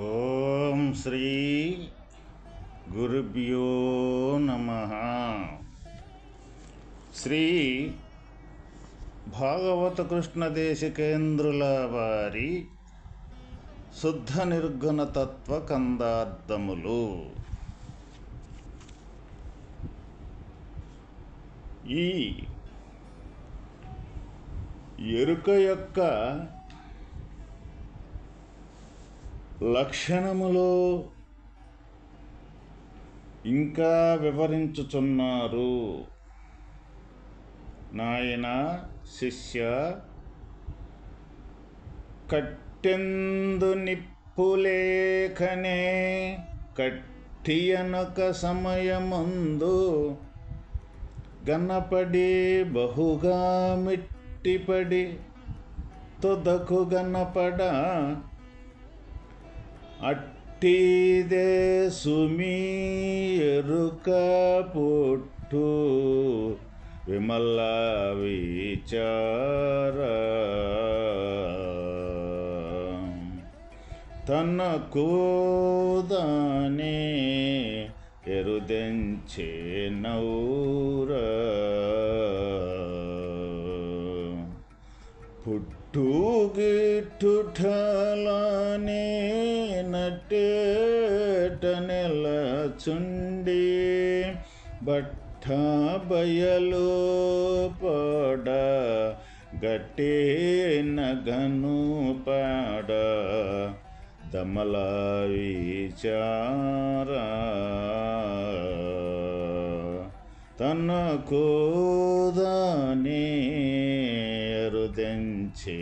ఓం శ్రీ గురుభ్యో నమ. శ్రీ భాగవత కృష్ణ దేశికేంద్రుల వారి శుద్ధ నిర్గుణ తత్వ కందార్థములు. ఈ ఎరుక యొక్క లక్షణములో ఇంకా వివరించుచున్నారు. నాయన శిష్య కట్టెందు నిప్పులేఖనే కట్టియనక సమయమందు గన్నపడి బహుగా మిట్టిపడి తొదకు గన్నపడ అట్టిదే సుమీ ఎరుక పుట్టు విమల విచార. తన కోదానే ఎరుదెంచే నౌరా. పుట్టుగిట్టుఠలానే నటేట నెలచుండి బట్ట బయలు పాడ గట్టే నగను పాడ దమల విచారా తనకో రుదెంచే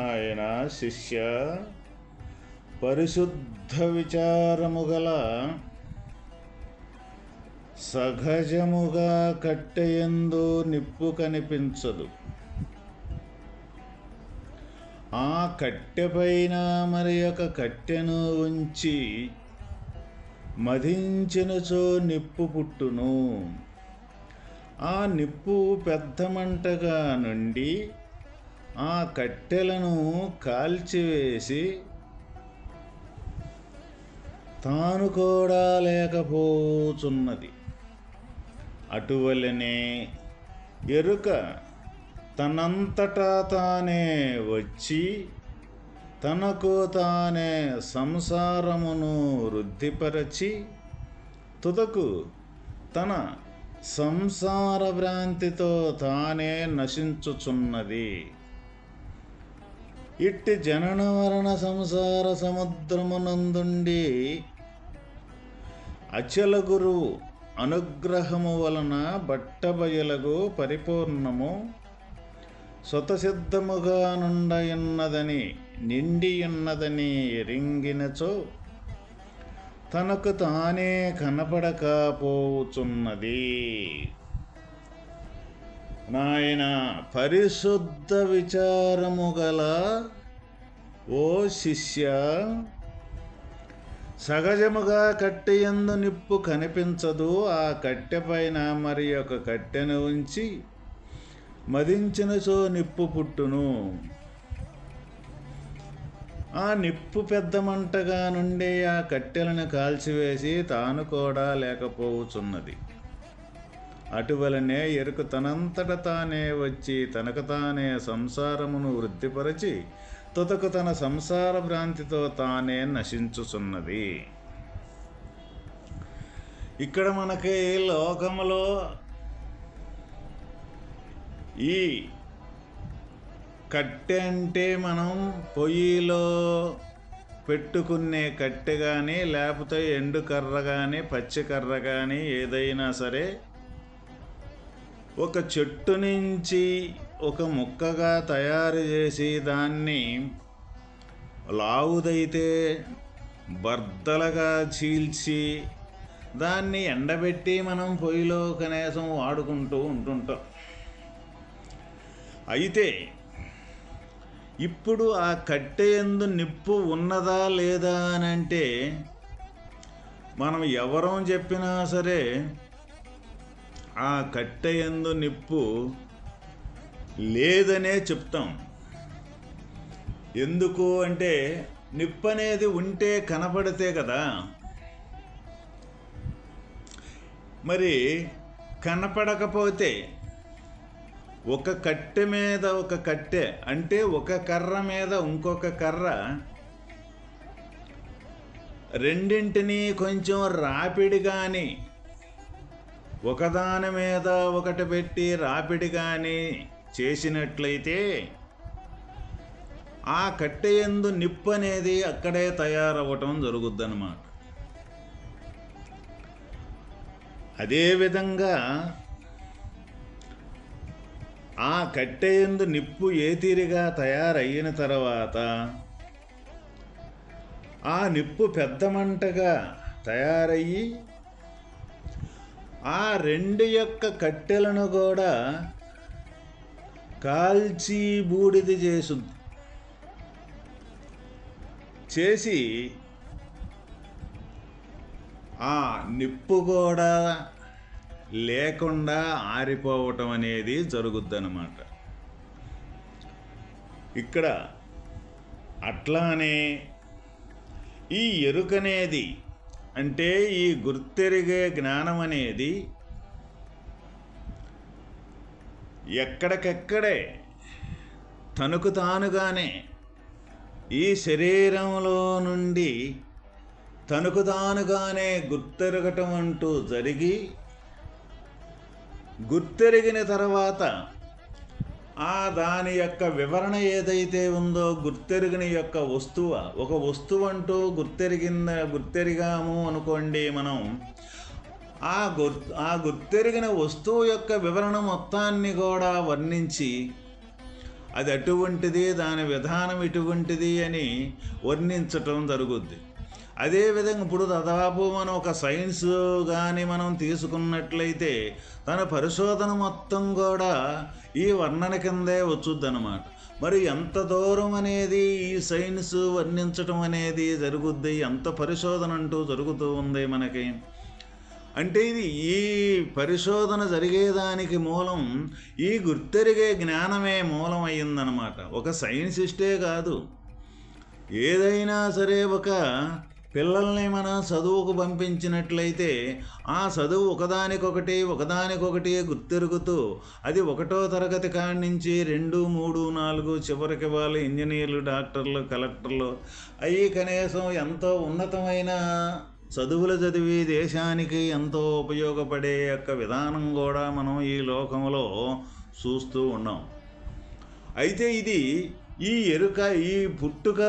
ఆయన శిష్య పరిశుద్ధ విచారము గల సహజముగా కట్టెయందు నిప్పు కనిపించదు. ఆ కట్టెపైన మరి ఒక కట్టెను ఉంచి మదించినచో నిప్పు పుట్టును. ఆ నిప్పు పెద్ద మంటగా నుండి ఆ కట్టెలను కాల్చివేసి తాను కూడా లేకపోచున్నది. అటువలనే ఎరుక తనంతటా తానే వచ్చి తనకు తానే సంసారమును వృద్ధిపరచి తుదకు తన సంసార భ్రాంతితో తానే నశించుచున్నది. ఇట్టి జనన వరణ సంసార సముద్రమునందుండి అచల గురువు అనుగ్రహము వలన బట్టబయలగు పరిపూర్ణము స్వతసిద్ధముగా నుండయున్నదని నిండియున్నదని ఎరింగినచో తనకు తానే కనపడకపోవుచున్నది. నాయన పరిశుద్ధ విచారము గల ఓ శిష్య సహజముగా కట్టెయందు నిప్పు కనిపించదు. ఆ కట్టె పైన మరి ఒక కట్టెను ఉంచి మదించినచో నిప్పు పుట్టును. ఆ నిప్పు పెద్ద మంటగా నుండి ఆ కట్టెలను కాల్చివేసి తాను కూడా లేకపోవుచున్నది. అటువలనే ఎరుక తనంతట తానే వచ్చి తనకు తానే సంసారమును వృద్ధిపరచి తుతకు తన సంసార భ్రాంతితో తానే నశించుచున్నది. ఇక్కడ మనకి లోకములో ఈ కట్టె అంటే మనం పొయ్యిలో పెట్టుకునే కట్టె కానీ లేకపోతే ఎండు కర్ర కానీ పచ్చికర్ర కానీ ఏదైనా సరే ఒక చెట్టు నుంచి ఒక ముక్కగా తయారు చేసి దాన్ని లావుదైతే బర్దలుగా చీల్చి దాన్ని ఎండబెట్టి మనం పొయ్యిలో కనీసం వాడుకుంటూ ఉంటుంటాం. అయితే ఇప్పుడు ఆ కట్టె ఎందు నిప్పు ఉన్నదా లేదా అని అంటే మనం ఎవరం చెప్పినా సరే ఆ కట్టె ఎందు నిప్పు లేదనే చెప్తాం. ఎందుకు అంటే నిప్పు అనేది ఉంటే కనపడితే కదా. మరి కనపడకపోతే ఒక కట్టె మీద ఒక కట్టె అంటే ఒక కర్ర మీద ఇంకొక కర్ర రెండింటినీ కొంచెం రాపిడి కానీ ఒకదాని మీద ఒకటి పెట్టి రాపిడి కానీ చేసినట్లయితే ఆ కట్టె ఎందు నిప్పు అనేది అక్కడే తయారవ్వటం జరుగుద్దన్నమాట. అదేవిధంగా ఆ కట్టెయందు నిప్పు ఏతిరిగా తీరిగా తయారయిన తర్వాత ఆ నిప్పు పెద్ద మంటగా తయారయ్యి ఆ రెండు యొక్క కట్టెలను కూడా కాల్చి బూడిద చేసింది చేసి ఆ నిప్పు కూడా లేకుండా ఆరిపోవటం అనేది జరుగుద్దన్నమాట. ఇక్కడ అట్లానే ఈ ఎరుకనేది అంటే ఈ గుర్తెరిగే జ్ఞానం అనేది ఎక్కడికెక్కడే తనకు తానుగానే ఈ శరీరంలో నుండి తనకు తానుగానే గుర్తెరగటం అంటూ జరిగి గుర్తెరిగిన తర్వాత ఆ దాని యొక్క వివరణ ఏదైతే ఉందో గుర్తెరిగిన యొక్క వస్తువు ఒక వస్తువు అంటూ గుర్తెరిగింద గుర్తెరిగాము అనుకోండి మనం. ఆ గుర్ ఆ గుర్తెరిగిన వస్తువు యొక్క వివరణ మొత్తాన్ని కూడా వర్ణించి అది అటువంటిది దాని విధానం ఇటువంటిది అని వర్ణించటం జరుగుద్ది. అదేవిధంగా ఇప్పుడు దాదాపు మనం ఒక సైన్స్ కానీ మనం తీసుకున్నట్లయితే తన పరిశోధన మొత్తం కూడా ఈ వర్ణన కిందే వచ్చుద్దనమాట మరి ఎంత దూరం అనేది ఈ సైన్స్ వర్ణించటం అనేది జరుగుద్ది? ఎంత పరిశోధన అంటూ జరుగుతూ ఉంది మనకి? అంటే ఇది ఈ పరిశోధన జరిగేదానికి మూలం ఈ గుర్తెరిగే జ్ఞానమే మూలం అయ్యిందనమాట ఒక సైన్సిస్టే కాదు. ఏదైనా సరే ఒక పిల్లల్ని మనం చదువుకు పంపించినట్లయితే ఆ చదువు ఒకదానికొకటి ఒకదానికొకటి గుర్తెరుగుతూ అది ఒకటో తరగతి కాడి నుంచి రెండు మూడు నాలుగు చివరికి వాళ్ళు ఇంజనీర్లు డాక్టర్లు కలెక్టర్లు అవి కనీసం ఎంతో ఉన్నతమైన చదువులు చదివి దేశానికి ఎంతో ఉపయోగపడే యొక్క విధానం కూడా మనం ఈ లోకంలో చూస్తూ ఉన్నాం. అయితే ఇది ఈ ఎరుక ఈ పుట్టుక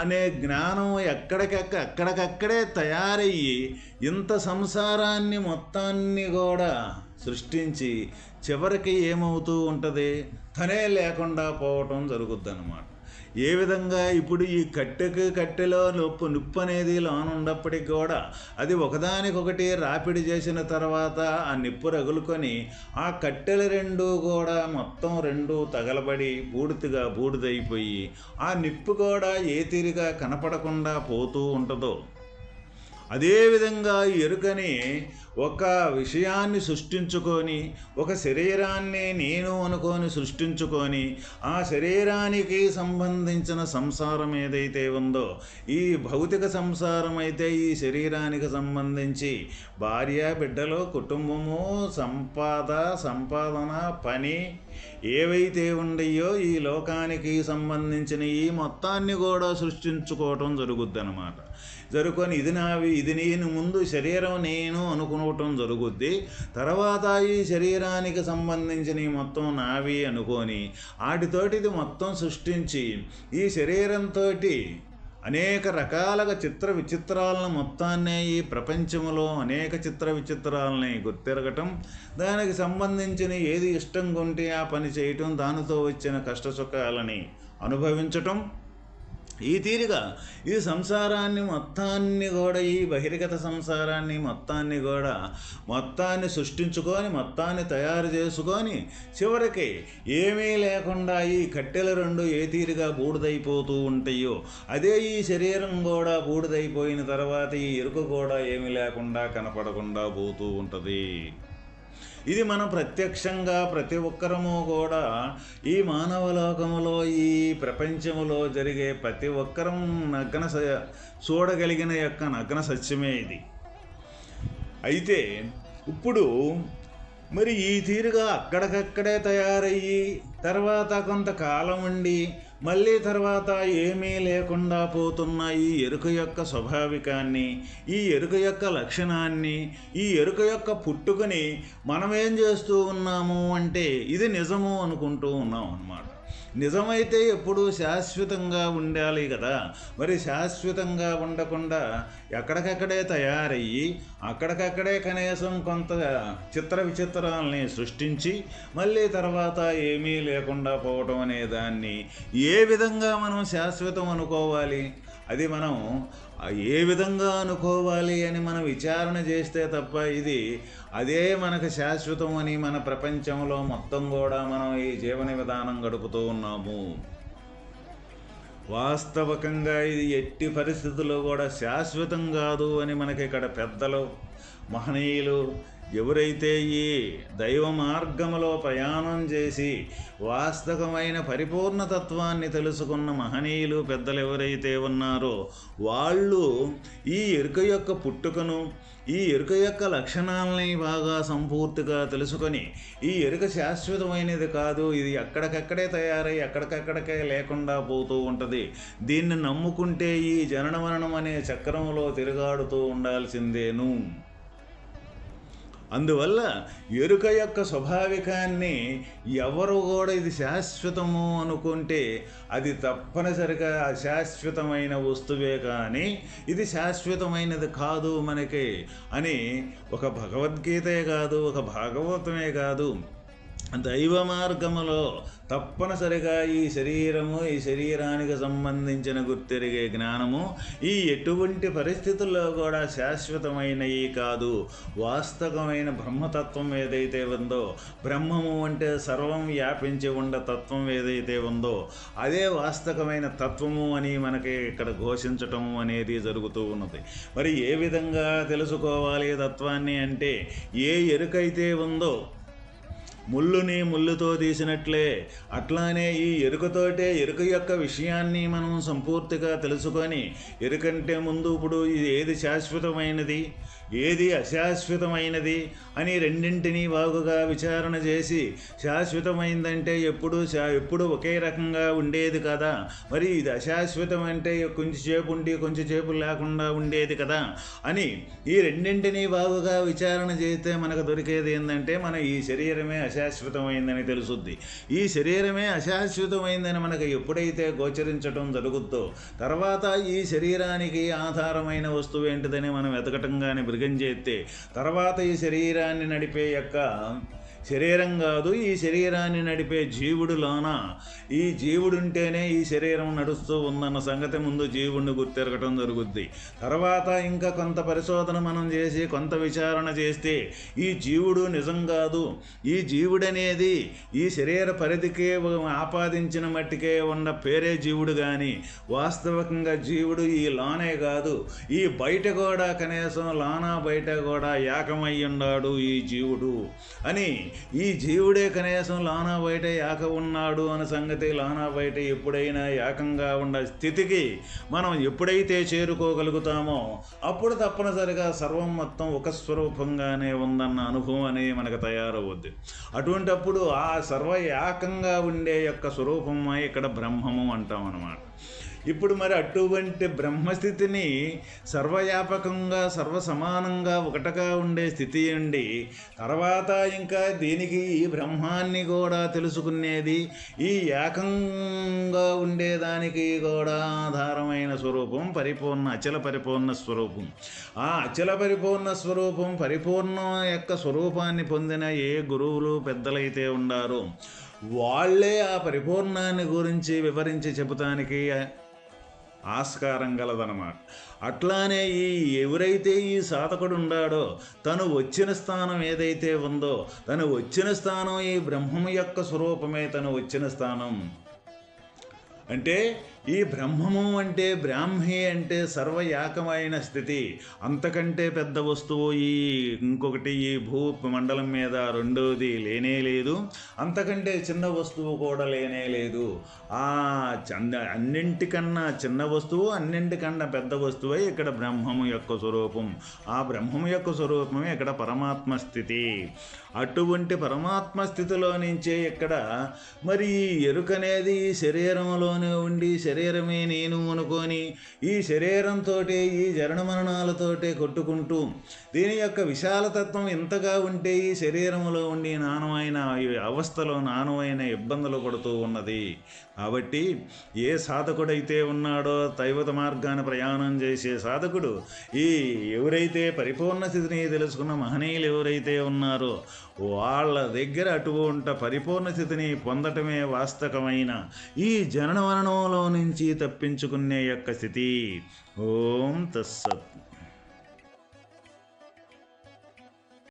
అనే జ్ఞానం ఎక్కడికెక్క ఎక్కడికక్కడే తయారయ్యి ఇంత సంసారాన్ని మొత్తాన్ని కూడా సృష్టించి చివరికి ఏమవుతూ ఉంటుంది? తనే లేకుండా పోవటం జరుగుద్దన్నమాట. ఏ విధంగా ఇప్పుడు ఈ కట్టెకి కట్టెలో నొప్పు నొప్పు అనేది లోనున్నప్పటికీ కూడా అది ఒకదానికొకటి రాపిడి చేసిన తర్వాత ఆ నిప్పు రగులుకొని ఆ కట్టెలు రెండు కూడా మొత్తం రెండు తగలబడి బూడిదగా బూడిదైపోయి ఆ నిప్పు కూడా ఏ తీరిగా కనపడకుండా పోతూ ఉంటుందో అదేవిధంగా ఎరుకని ఒక విషయాన్ని సృష్టించుకొని ఒక శరీరాన్ని నేను అనుకొని సృష్టించుకొని ఆ శరీరానికి సంబంధించిన సంసారం ఏదైతే ఉందో ఈ భౌతిక సంసారం అయితే ఈ శరీరానికి సంబంధించి భార్య బిడ్డలు కుటుంబము సంపాద సంపాదన పని ఏవైతే ఉండయో ఈ లోకానికి సంబంధించిన ఈ మొత్తాన్ని కూడా సృష్టించుకోవటం జరుగుద్ది అనమాట జరుకొని ఇది నావి ఇది నేను ముందు శరీరం నేను అనుకోవటం జరుగుద్ది. తర్వాత ఈ శరీరానికి సంబంధించిన మొత్తం నావి అనుకొని వాటితోటి ఇది మొత్తం సృష్టించి ఈ శరీరంతో అనేక రకాలుగా చిత్ర విచిత్రాలను మొత్తాన్నే ఈ ప్రపంచంలో అనేక చిత్ర విచిత్రాలని గుర్తిరగటం దానికి సంబంధించిన ఏది ఇష్టం కొంటే ఆ పని చేయటం దానితో వచ్చిన కష్ట సుఖాలని అనుభవించటం ఈ తీరుగా ఈ సంసారాన్ని మొత్తాన్ని కూడా ఈ బహిర్గత సంసారాన్ని మొత్తాన్ని కూడా మొత్తాన్ని సృష్టించుకొని మొత్తాన్ని తయారు చేసుకొని చివరికి ఏమీ లేకుండా ఈ కట్టెల రెండు ఏ తీరుగా బూడిదైపోతూ ఉంటాయో అదే ఈ శరీరం కూడా బూడిదైపోయిన తర్వాత ఈ ఎరుక కూడా ఏమీ లేకుండా కనపడకుండా పోతూ ఉంటుంది. ఇది మనం ప్రత్యక్షంగా ప్రతి ఒక్కరము కూడా ఈ మానవ లోకములో ఈ ప్రపంచములో జరిగే ప్రతి ఒక్కరం నగ్న స చూడగలిగిన యొక్క నగ్న సత్యమే ఇది. అయితే ఇప్పుడు మరి ఈ తీరుగా అక్కడికక్కడే తయారయ్యి తర్వాత కొంతకాలం ఉండి మళ్ళీ తర్వాత ఏమీ లేకుండా పోతున్న ఈ ఎరుక యొక్క స్వాభావికాన్ని ఈ ఎరుక యొక్క లక్షణాన్ని ఈ ఎరుక యొక్క పుట్టుకని మనమేం చేస్తూ ఉన్నాము అంటే ఇది నిజము అనుకుంటూ ఉన్నాం అన్నమాట నిజమైతే ఎప్పుడూ శాశ్వతంగా ఉండాలి కదా. మరి శాశ్వతంగా ఉండకుండా ఎక్కడికక్కడే తయారయ్యి అక్కడికక్కడే కనీసం కొంత చిత్ర విచిత్రాలని సృష్టించి మళ్ళీ తర్వాత ఏమీ లేకుండా పోవటం అనే దాన్ని ఏ విధంగా మనం శాశ్వతం అనుకోవాలి? అది మనం ఏ విధంగా అనుకోవాలి అని మనం విచారణ చేస్తే తప్ప ఇది అదే మనకు శాశ్వతం అని మన ప్రపంచంలో మొత్తం కూడా మనం ఈ జీవన విధానం గడుపుతూ ఉన్నాము. వాస్తవకంగా ఇది ఎట్టి పరిస్థితుల్లో కూడా శాశ్వతం కాదు అని మనకి ఇక్కడ పెద్దలు మహనీయులు ఎవరైతే ఈ దైవ మార్గములో ప్రయాణం చేసి వాస్తవమైన పరిపూర్ణతత్వాన్ని తెలుసుకున్న మహనీయులు పెద్దలు ఎవరైతే ఉన్నారో వాళ్ళు ఈ ఎరుక యొక్క పుట్టుకను ఈ ఎరుక యొక్క లక్షణాలని బాగా సంపూర్తిగా తెలుసుకొని ఈ ఎరుక శాశ్వతమైనది కాదు ఇది ఎక్కడికక్కడే తయారై ఎక్కడికక్కడికే లేకుండా పోతూ ఉంటుంది. దీన్ని నమ్ముకుంటే ఈ జనన మరణం అనే చక్రంలో తిరుగాడుతూ ఉండాల్సిందేను. అందువల్ల ఎరుక యొక్క స్వాభావికాన్ని ఎవరు కూడా ఇది శాశ్వతము అనుకుంటే అది తప్పనిసరిగా అశాశ్వతమైన వస్తువే కానీ ఇది శాశ్వతమైనది కాదు మనకి అని ఒక భగవద్గీతే కాదు ఒక భాగవతమే కాదు. దైవ మార్గములో తప్పనిసరిగా ఈ శరీరము ఈ శరీరానికి సంబంధించిన గుర్తెరిగే జ్ఞానము ఈ ఎటువంటి పరిస్థితుల్లో కూడా శాశ్వతమైనవి కాదు. వాస్తవమైన బ్రహ్మతత్వం ఏదైతే ఉందో బ్రహ్మము అంటే సర్వం వ్యాపించి ఉండ తత్వం ఏదైతే ఉందో అదే వాస్తవమైన తత్వము అని మనకి ఇక్కడ ఘోషించటము అనేది జరుగుతూ ఉన్నది. మరి ఏ విధంగా తెలుసుకోవాలి తత్వాన్ని అంటే ఏ ఎరుకైతే ఉందో ముళ్ళుని ముళ్ళుతో తీసినట్లే. అట్లానే ఈ ఎరుకతోటే ఎరుక యొక్క విషయాన్ని మనం సంపూర్తిగా తెలుసుకొని ఎరుకంటే ముందు ఇప్పుడు ఇది ఏది శాశ్వతమైనది? ఏది అశాశ్వతమైనది అని రెండింటినీ బాగుగా విచారణ చేసి శాశ్వతమైందంటే ఎప్పుడు శా ఎప్పుడు ఒకే రకంగా ఉండేది కదా? మరి ఇది అశాశ్వతం అంటే కొంచెంసేపు ఉండి కొంచెంసేపు లేకుండా ఉండేది కదా? అని ఈ రెండింటినీ బాగుగా విచారణ చేస్తే మనకు దొరికేది ఏంటంటే మన ఈ శరీరమే అశాశ్వతమైందని తెలుసుద్ది. ఈ శరీరమే అశాశ్వతమైందని మనకు ఎప్పుడైతే గోచరించడం జరుగుద్దో తర్వాత ఈ శరీరానికి ఆధారమైన వస్తువు ఏంటిదని మనం వెతకటం కానీ యుగం చేస్తే తర్వాత ఈ శరీరాన్ని నడిపే యొక్క శరీరం కాదు ఈ శరీరాన్ని నడిపే జీవుడు లోన. ఈ జీవుడుంటేనే ఈ శరీరం నడుస్తూ ఉందన్న సంగతి ముందు జీవుడిని గుర్తెరగటం జరుగుద్ది. తర్వాత ఇంకా కొంత పరిశోధన మనం చేసి కొంత విచారణ చేస్తే ఈ జీవుడు నిజం కాదు. ఈ జీవుడనేది ఈ శరీర పరిధికే ఆపాదించిన మట్టికే ఉన్న పేరే జీవుడు కానీ వాస్తవికంగా జీవుడు ఈ లానే కాదు. ఈ బయట కూడా కనీసం లానా బయట కూడా ఏకమై ఉన్నాడు ఈ జీవుడు అని ఈ జీవుడే కనీసం లానా బయట ఏక ఉన్నాడు అనే సంగతి లానా బయట ఎప్పుడైనా ఏకంగా ఉన్న స్థితికి మనం ఎప్పుడైతే చేరుకోగలుగుతామో అప్పుడు తప్పనిసరిగా సర్వం మొత్తం ఒక స్వరూపంగానే ఉందన్న అనుభవం అనేది మనకు తయారవుద్ది. అటువంటప్పుడు ఆ సర్వ ఏకంగా ఉండే యొక్క స్వరూపమే ఇక్కడ బ్రహ్మము అంటాం అన్నమాట ఇప్పుడు మరి అటువంటి బ్రహ్మస్థితిని సర్వవ్యాపకంగా సర్వసమానంగా ఒకటగా ఉండే స్థితి అండి. తర్వాత ఇంకా దీనికి ఈ బ్రహ్మాన్ని కూడా తెలుసుకునేది ఈ ఏకంగా ఉండేదానికి కూడా ఆధారమైన స్వరూపం పరిపూర్ణ అచల పరిపూర్ణ స్వరూపం. ఆ అచల పరిపూర్ణ స్వరూపం పరిపూర్ణ యొక్క స్వరూపాన్ని పొందిన ఏ గురువులు పెద్దలైతే ఉండారో వాళ్ళే ఆ పరిపూర్ణాన్ని గురించి వివరించి చెబుతానికి ఆస్కారం గలదనమాట అట్లానే ఈ ఎవరైతే ఈ సాధకుడు ఉండాడో తను వచ్చిన స్థానం ఏదైతే ఉందో తను వచ్చిన స్థానం ఈ బ్రహ్మం యొక్క స్వరూపమే తను వచ్చిన స్థానం. అంటే ఈ బ్రహ్మము అంటే బ్రాహ్మి అంటే సర్వయాకమైన స్థితి. అంతకంటే పెద్ద వస్తువు ఈ ఇంకొకటి ఈ భూ మండలం మీద రెండోది లేనే లేదు. అంతకంటే చిన్న వస్తువు కూడా లేనే లేదు. ఆ చంద అన్నింటికన్నా చిన్న వస్తువు అన్నింటికన్నా పెద్ద వస్తువే ఇక్కడ బ్రహ్మము యొక్క స్వరూపం. ఆ బ్రహ్మము యొక్క స్వరూపమే ఇక్కడ పరమాత్మ స్థితి. అటువంటి పరమాత్మ స్థితిలో నుంచే ఇక్కడ మరి ఎరుకనేది శరీరంలోనే ఉండి శరీరమే నేను అనుకొని ఈ శరీరంతో ఈ జరణ మరణాలతోటే కొట్టుకుంటూ దీని యొక్క విశాలతత్వం ఇంతగా ఉంటే ఈ శరీరంలో ఉండి నానమైన అవస్థలో నానమైన ఇబ్బందులు పడుతూ ఉన్నది. కాబట్టి ఏ సాధకుడైతే ఉన్నాడో దైవత మార్గాన్ని ప్రయాణం చేసే సాధకుడు ఈ ఎవరైతే పరిపూర్ణ స్థితిని తెలుసుకున్న మహనీయులు ఎవరైతే ఉన్నారో వాళ్ళ దగ్గర అటువంటి పరిపూర్ణ స్థితిని పొందటమే వాస్తవమైన ఈ జనన మరణంలో నుంచి తప్పించుకునే యొక్క స్థితి. ఓం తస్సత్.